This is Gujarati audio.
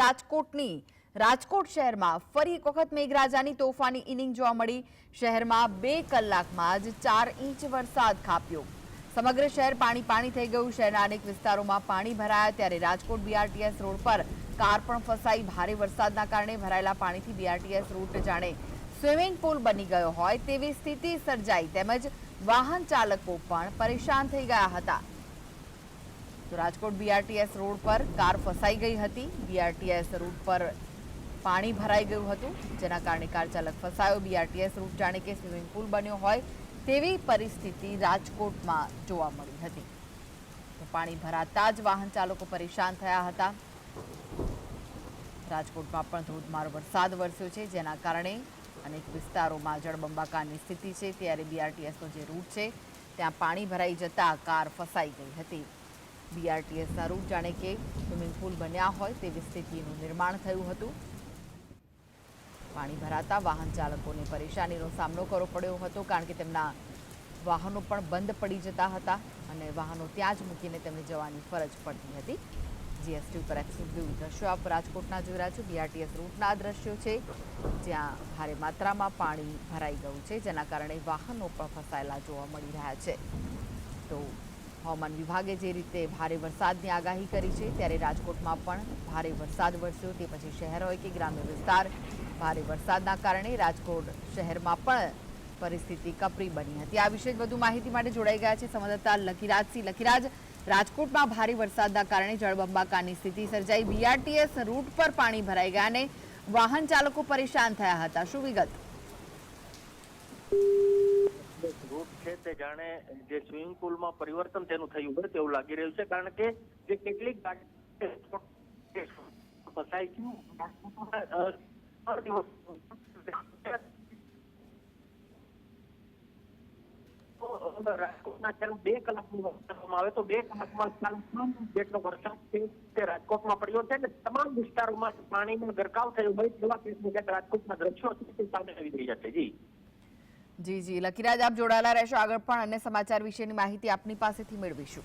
રાજકોટની રાજકોટ શહેરમાં ફરી એક વખત મેઘરાજાની તોફાની ઇનિંગ જોવા મળી. શહેરમાં બે કલાકમાં જ ચાર ઇંચ વરસાદ ખાપ્યો. સમગ્ર શહેર પાણી પાણી થઈ ગયું. શહેરના અનેક વિસ્તારોમાં પાણી ભરાયા ત્યારે રાજકોટ બીઆરટીએસ રોડ પર કાર પણ ફસાઈ. ભારે વરસાદના કારણે ભરાયેલા પાણીથી બીઆરટીએસ રૂટ જાણે સ્વિમિંગ પુલ બની ગયો હોય તેવી સ્થિતિ સર્જાઈ. તેમજ વાહન ચાલકો પણ પરેશાન થઈ ગયા હતા. તો રાજકોટ બીઆરટીએસ રોડ પર કાર ફસાઈ ગઈ હતી. બીઆરટીએસ રૂટ પર પાણી ભરાઈ ગયું હતું, જેના કારણે કાર ચાલક ફસાયો. બીઆરટીએસ રૂટ જાણે કે સ્વિમિંગ પુલ બન્યો હોય તેવી પરિસ્થિતિ રાજકોટમાં જોવા મળી હતી. તો પાણી ભરાતા જ વાહન ચાલકો પરેશાન થયા હતા. રાજકોટમાં પણ ધોધમાર વરસાદ વરસ્યો છે, જેના કારણે અનેક વિસ્તારોમાં જળબંબાકારની સ્થિતિ છે. ત્યારે બીઆરટીએસનો જે રૂટ છે, ત્યાં પાણી ભરાઈ જતા કાર ફસાઈ ગઈ હતી. બીઆરટીએસના રૂટ જાણે કે સ્વિમિંગ પુલ બન્યા હોય તેવી સ્થિતિનું નિર્માણ થયું હતું. પાણી ભરાતા વાહન ચાલકોને પરેશાનીનો સામનો કરવો પડ્યો હતો કારણ કે તેમના વાહનો પણ બંધ પડી જતા હતા અને વાહનો ત્યાં જ મૂકીને તેમને જવાની ફરજ પડતી હતી. જીએસટી ઉપર એક્સક્લુઝિવ દ્રશ્યો આપ રાજકોટના જોઈ રહ્યા છો. બીઆરટીએસ રૂટના દ્રશ્યો છે, જ્યાં ભારે માત્રામાં પાણી ભરાઈ ગયું છે, જેના કારણે વાહનો પણ ફસાયેલા જોવા મળી રહ્યા છે. તો હવામાન વિભાગે જે રીતે ભારે વરસાદની આગાહી કરી છે, ત્યારે રાજકોટમાં પણ ભારે વરસાદ વરસ્યો. તે પછી શહેર હોય કે ગ્રામ્ય વિસ્તાર ભારે વરસાદના કારણે રાજકોટ શહેરમાં પણ પરિસ્થિતિ કપરી બની હતી. આ વિશે વધુ માહિતી માટે જોડાઈ ગયા છે સંવાદદાતા લખીરાજસિંહ લખીરાજ, રાજકોટમાં ભારે વરસાદના કારણે જળબંબાકારની સ્થિતિ સર્જાઈ. બીઆરટીએસ રૂટ પર પાણી ભરાઈ ગયા અને વાહન ચાલકો પરેશાન થયા હતા. શું વિગત? રૂટ છે તે જાણે જે સ્વિમિંગ પુલમાં પરિવર્તન તેનું થયું હોય તેવું લાગી રહ્યું છે. કારણ કે જે કેટલીક ફસાઈ ગયું રાજકોટમાં પડ્યો છે અને તમામ વિસ્તારોમાં પાણીનો ગરકાવ થયો હોય તેવા કેસની રાજકોટના દ્રશ્યો છે તે સામે આવી રહ્યા છે જી જી જી. લકીરાજ, આપ જોડાયેલા રહેશો આગળ પણ અન્ય સમાચાર વિશેની માહિતી આપની પાસેથી મેળવીશું.